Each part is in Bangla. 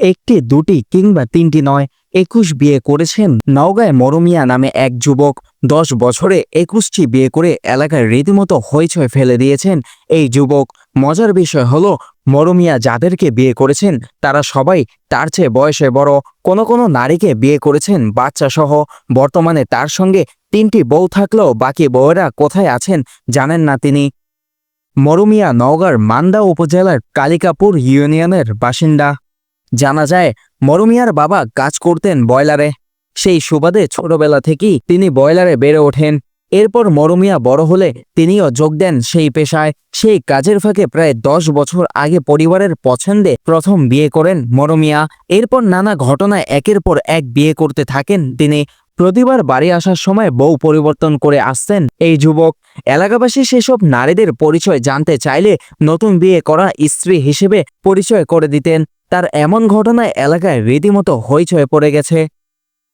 একটি, দুটি কিংবা তিনটি নয়, একুশ বিয়ে করেছেন নওগাঁয় মরমিয়া নামে এক যুবক। দশ বছরে একুশটি বিয়ে করে এলাকায় রীতিমতো হইচই ফেলে দিয়েছেন এই যুবক। মজার বিষয় হলো, মরমিয়া যাদেরকে বিয়ে করেছেন, তারা সবাই তার চেয়ে বয়সে বড়। কোনো কোনো নারীকে বিয়ে করেছেন বাচ্চা সহ বর্তমানে তার সঙ্গে তিনটি বউ থাকলেও বাকি বউয়েরা কোথায় আছেন জানেন না তিনি। মরুমিয়া নওগাঁর মান্দা উপজেলার কালিকাপুর ইউনিয়নের বাসিন্দা। জানা যায়, মরমিয়ার বাবা কাজ করতেন বয়লারে সেই সুবাদে ছোটবেলা থেকেই তিনি বয়লারে বেড়ে ওঠেন। এরপর মরমিয়া বড় হলে তিনিও যোগ দেন সেই পেশায়। সেই কাজের ফাঁকে প্রায় দশ বছর আগে পরিবারের পছন্দে প্রথম বিয়ে করেন মরমিয়া। এরপর নানা ঘটনায় একের পর এক বিয়ে করতে থাকেন তিনি। প্রতিবার বাড়ি আসার সময় বউ পরিবর্তন করে আসতেন এই যুবক। এলাকাবাসী সেসব নারীদের পরিচয় জানতে চাইলে নতুন বিয়ে করা স্ত্রী হিসেবে পরিচয় করে দিতেন। তার এমন ঘটনায় এলাকায় রীতিমতো হইচয়ে পড়ে গেছে।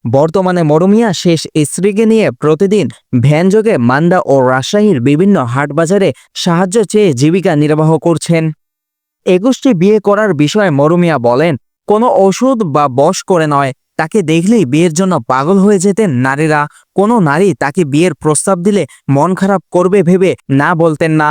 বর্তমানে মরুমিয়া শেষ স্ত্রীকে নিয়ে প্রতিদিন ভ্যানযোগে মান্দা ও রাজশাহীর বিভিন্ন হাটবাজারে সাহায্য চেয়ে জীবিকা নির্বাহ করছেন। একুশটি বিয়ে করার বিষয়ে মরুমিয়া বলেন, কোনো ওষুধ বা বশ করে নয়, তাকে দেখলেই বিয়ের জন্য পাগল হয়ে যেতেন নারীরা। কোনো নারী তাকে বিয়ের প্রস্তাব দিলে মন খারাপ করবে ভেবে না বলতেন না।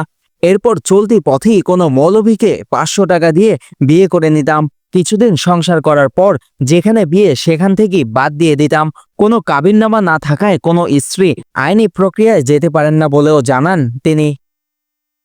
এরপর চলতি পথেই কোনো মৌলভীকে পাঁচশো টাকা দিয়ে বিয়ে করে নিতাম। কিছুদিন সংসার করার পর যেখানে বিয়ে সেখান থেকেই বাদ দিয়ে দিতাম। কোনো কাবিননামা না থাকায় কোনো স্ত্রী আইনি প্রক্রিয়ায় যেতে পারেন না বলেও জানান তিনি।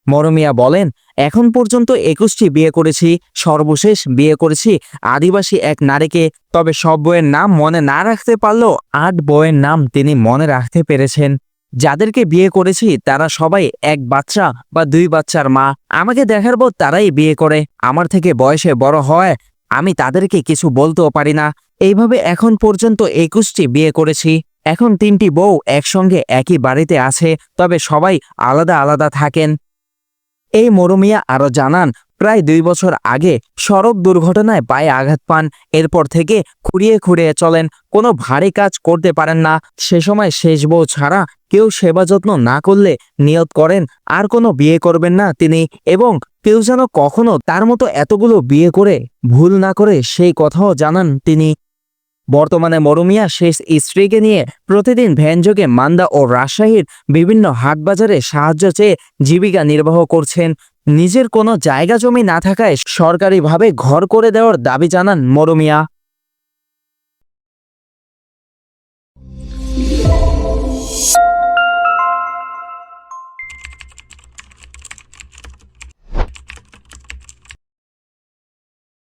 মরমিয়া বলেন, এখন পর্যন্ত একুশটি বিয়ে করেছি, সর্বশেষ বিয়ে করেছি আদিবাসী এক নারীকে। তবে সব বইয়ের নাম মনে না রাখতে পারলেও আট বইয়ের নাম তিনি মনে রাখতে পেরেছেন। যাদেরকে বিয়ে করেছি, তারা সবাই এক বাচ্চা বা দুই বাচ্চার মা। আমাকে দেখার পর তারাই বিয়ে করে। আমার থেকে বয়সে বড় হয়, আমি তাদেরকে কিছু বলতেও পারি না। এইভাবে এখন পর্যন্ত একুশটি বিয়ে করেছি। এখন তিনটি বউ একসঙ্গে একই বাড়িতে আছে, তবে সবাই আলাদা আলাদা থাকেন। এই মরুমিয়া আরও জানান প্রায় দুই বছর আগে সড়ক দুর্ঘটনায় পায়ে আঘাত পান। এরপর থেকে খুঁড়িয়ে খুঁড়িয়ে চলেন। কোনো ভারী কাজ করতে পারেন না। সে সময় শেষ বউ ছাড়া কেউ সেবা যত্ন না করলে নিয়ত করেন, আর কোনো বিয়ে করবেন না তিনি। এবং কেউ যেন কখনো তার মতো এতগুলো বিয়ে করে ভুল না করে সেই কথাও জানান তিনি। বর্তমানে মরুমিয়া শেষ স্ত্রীকে নিয়ে প্রতিদিন ভ্যানযোগে মান্দা ও রাজশাহীর বিভিন্ন হাটবাজারে সাহায্য চেয়ে জীবিকা নির্বাহ করছেন। নিজের কোনো জায়গা জমি না থাকায় সরকারিভাবে ঘর করে দেওয়ার দাবি জানান মরুমিয়া।